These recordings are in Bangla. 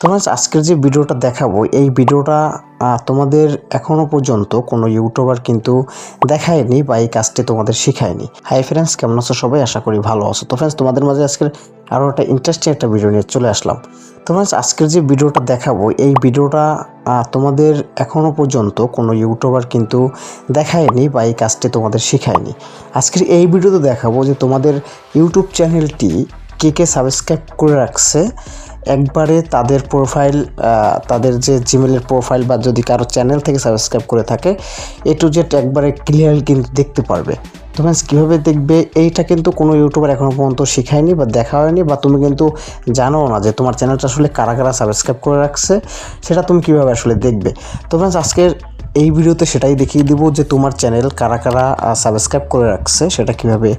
তো friends, আজকের যে ভিডিওটা দেখাবো এই ভিডিওটা তোমাদের এখনও পর্যন্ত কোনো ইউটিউবার কিন্তু দেখায়নি বা এই কাজটি তোমাদের শেখায়নি। হাই ফ্রেন্ডস কেমন আছো সবাই? আশা করি ভালো আছো। তো ফ্রেন্ডস তোমাদের মাঝে আজকের আরও একটা ইন্টারেস্টিং একটা ভিডিও নিয়ে চলে আসলাম। তো ফ্রেন্ডস আজকের যে ভিডিওটা দেখাবো এই ভিডিওটা তোমাদের এখনও পর্যন্ত কোনো ইউটিউবার কিন্তু দেখায়নি বা এই কাজটি তোমাদের শেখায়নি। আজকের এই ভিডিওতে দেখাবো যে তোমাদের ইউটিউব চ্যানেলটি কে কে সাবস্ক্রাইব করে রাখছে একবারে তাদের প্রোফাইল তাদের যে জিমেলের প্রোফাইল বা যদি কারও চ্যানেল থেকে সাবস্ক্রাইব করে থাকে এ টু জেড একবারে ক্লিয়ার কিন্তু দেখতে পারবে। তো ফ্রেন্ডস কীভাবে দেখবে? এইটা কিন্তু কোনো ইউটিউবার এখনও পর্যন্ত শেখায়নি বা দেখা হয়নি বা তুমি কিন্তু জানো না যে তোমার চ্যানেলটা আসলে কারা কারা সাবস্ক্রাইব করে রাখছে, সেটা তুমি কীভাবে আসলে দেখবে। তো ফ্রেন্ডস আজকের এই ভিডিওতে সেটাই দেখিয়ে দিব যে তোমার চ্যানেল কারা কারা সাবস্ক্রাইব করে রাখছে, সেটা কীভাবে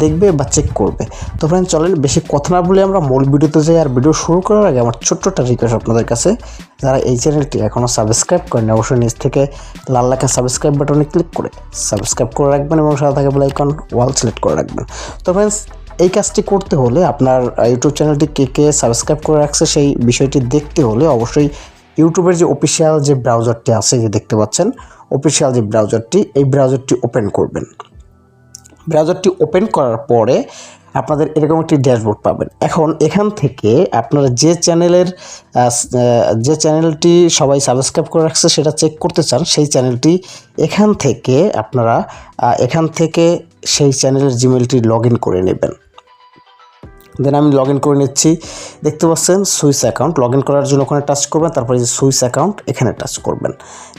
দেখবে বা চেক করবে। তো ফ্রেন্ড চলেন বেশি কথা না বলে আমরা মূল ভিডিওতে যাই আর ভিডিও শুরু করার আগে আমার ছোট্ট একটা রিকোয়েস্ট আপনাদের কাছে। যারা এই চ্যানেলটি এখনও সাবস্ক্রাইব করেন অবশ্যই নিচ থেকে লাল লেখা সাবস্ক্রাইব বাটনে ক্লিক করে সাবস্ক্রাইব করে রাখবেন এবং সাথে থাকে বেল আইকন ওয়াল সিলেক্ট করে রাখবেন। তো ফ্রেন্ডস এই কাজটি করতে হলে আপনার ইউটিউব চ্যানেলটি কে কে সাবস্ক্রাইব করে রাখছে সেই বিষয়টি দেখতে হলে অবশ্যই ইউটিউবের যে অফিসিয়াল যে ব্রাউজারটি আছে যে দেখতে পাচ্ছেন অফিসিয়াল যে ব্রাউজারটি এই ব্রাউজারটি ওপেন করবেন। ব্রাউজারটি ওপেন করার পরে আপনাদের এরকম একটি ড্যাশবোর্ড পাবেন। এখন এখান থেকে আপনারা যে চ্যানেলের যে চ্যানেলটি সবাই সাবস্ক্রাইব করে রাখছে, সেটা চেক করতে চান, সেই চ্যানেলটি এখান থেকে আপনারা এখান থেকে সেই চ্যানেলের জিমেলটি লগ করে নেবেন। দেন আমি লগ ইন করে নিচ্ছি। দেখতে পাচ্ছেন সুইস অ্যাকাউন্ট লগ ইন করার জন্য ওখানে টাচ করবেন, তারপরে যে সুইস অ্যাকাউন্ট এখানে টাচ করবেন।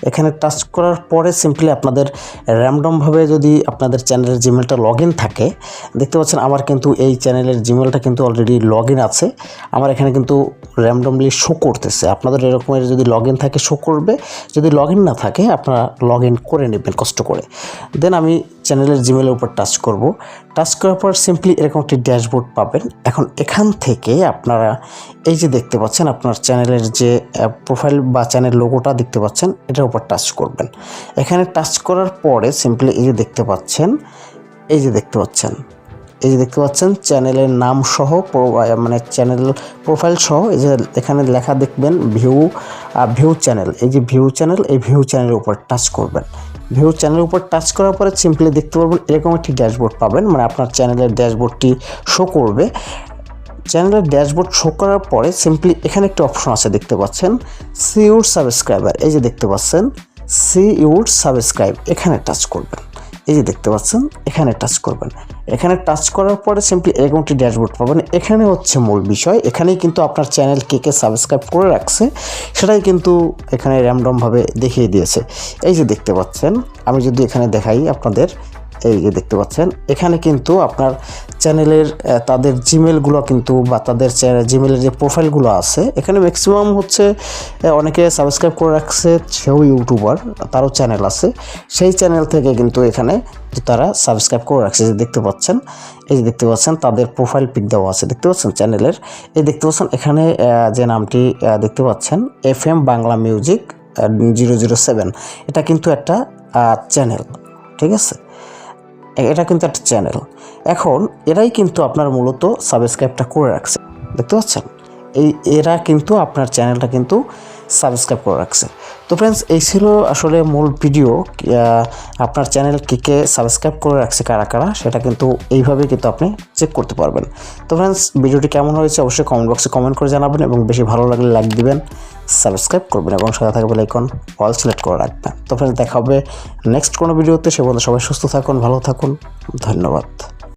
এখানে টাচ করার পরে সিম্পলি আপনাদের র্যান্ডমভাবে যদি আপনাদের চ্যানেলের জিমেলটা লগ ইন থাকে, দেখতে পাচ্ছেন আমার কিন্তু এই চ্যানেলের জিমেলটা কিন্তু অলরেডি লগ ইন আছে। আমার এখানে কিন্তু র্যান্ডমলি শো করতেছে। আপনাদের এরকমের যদি লগ ইন থাকে শো করবে। যদি লগ ইন না থাকে, আপনারা লগ ইন করে নেবেন কষ্ট করে। দেন আমি চ্যানেলের জিমেলের উপর টাচ করব। টাচ করার পর সিম্পলি এরকম একটি ড্যাশবোর্ড পাবেন। এখন এখান থেকে আপনারা এই যে দেখতে পাচ্ছেন, আপনার চ্যানেলের যে প্রোফাইল বা চ্যানেল লোগোটা দেখতে পাচ্ছেন, এটার উপর টাচ করবেন। এখানে টাচ করার পরে সিম্পলি এই যে দেখতে পাচ্ছেন, এই যে দেখতে পাচ্ছেন, এই যে দেখতে পাচ্ছেন চ্যানেলের নাম সহ মানে চ্যানেল প্রোফাইল সহ, এই যে এখানে লেখা দেখবেন ভিউ ভিউ চ্যানেল এই যে ভিউ চ্যানেল এই ভিউ চ্যানেলের উপর টাচ করবেন। ভিউ চ্যানেলের উপর টাচ করার পরে সিম্পলি দেখতে পারবেন এরকম একটি ড্যাশবোর্ড পাবেন মানে আপনার চ্যানেলের ড্যাশবোর্ডটি শো করবে। চ্যানেলের ড্যাশবোর্ড শো করার পরে সিম্পলি এখানে একটি অপশন আছে দেখতে পাচ্ছেন সি ইউর সাবস্ক্রাইবার এই যে দেখতে পাচ্ছেন সি ইউর সাবস্ক্রাইব এখানে টাচ করবেন। এই যে দেখতে পাচ্ছেন, এখানে টাচ করবেন। এখানে টাচ করার পরে সিম্পলি এরকম ড্যাশবোর্ড পাবেন। এখানে হচ্ছে মূল বিষয়। এখানেই কিন্তু আপনার চ্যানেল কে কে সাবস্ক্রাইব করে রাখছে, সেটাই কিন্তু এখানে র্যান্ডমভাবে দেখিয়ে দিয়েছে। এই যে দেখতে পাচ্ছেন, আমি যদি এখানে দেখাই আপনাদের এই যে দেখতে পাচ্ছেন, এখানে কিন্তু আপনার চ্যানেলের তাদের জিমেলগুলো কিন্তু বা তাদের জিমেলের যে প্রোফাইলগুলো আছে, এখানে ম্যাক্সিমাম হচ্ছে অনেকে সাবস্ক্রাইব করে রাখছে সেও ইউটিউবার তারও চ্যানেল আছে। সেই চ্যানেল থেকে কিন্তু এখানে তারা সাবস্ক্রাইব করে রাখছে যে দেখতে পাচ্ছেন, এই যে দেখতে পাচ্ছেন, তাদের প্রোফাইল পিক দেওয়া আছে। দেখতে পাচ্ছেন চ্যানেলের এই দেখতে পাচ্ছেন, এখানে যে নামটি দেখতে পাচ্ছেন F M Bangla music zero zero seven এটা কিন্তু একটা চ্যানেল ঠিক আছে? এটা কিন্তু একটা চ্যানেল এখন এরাই কিন্তু আপনার মূলত সাবস্ক্রাইবটা করে রাখছে। দেখতে পাচ্ছেন? এই, এরা কিন্তু আপনার চ্যানেলটা কিন্তু সাবস্ক্রাইব করে রাখছে তো ফ্রেন্ডস এই ছিল আসলে মূল ভিডিও আপনার চ্যানেল কে কে সাবস্ক্রাইব করে রাখছে, কারা কারা, সেটা কিন্তু এইভাবে কিন্তু আপনি চেক করতে পারবেন। তো ফ্রেন্ডস ভিডিওটি কেমন হয়েছে অবশ্যই কমেন্ট বক্সে কমেন্ট করে জানাবেন এবং বেশি ভালো লাগলে লাইক দিবেন সাবস্ক্রাইব করবেন এবং সাথে থাকবে লাইকন অল সিলেক্ট করে রাখবেন। তো ফ্রেন্ডস দেখা হবে নেক্সট কোনো ভিডিওতে সে পর্যন্ত সবাই সুস্থ থাকুন, ভালো থাকুন, ধন্যবাদ।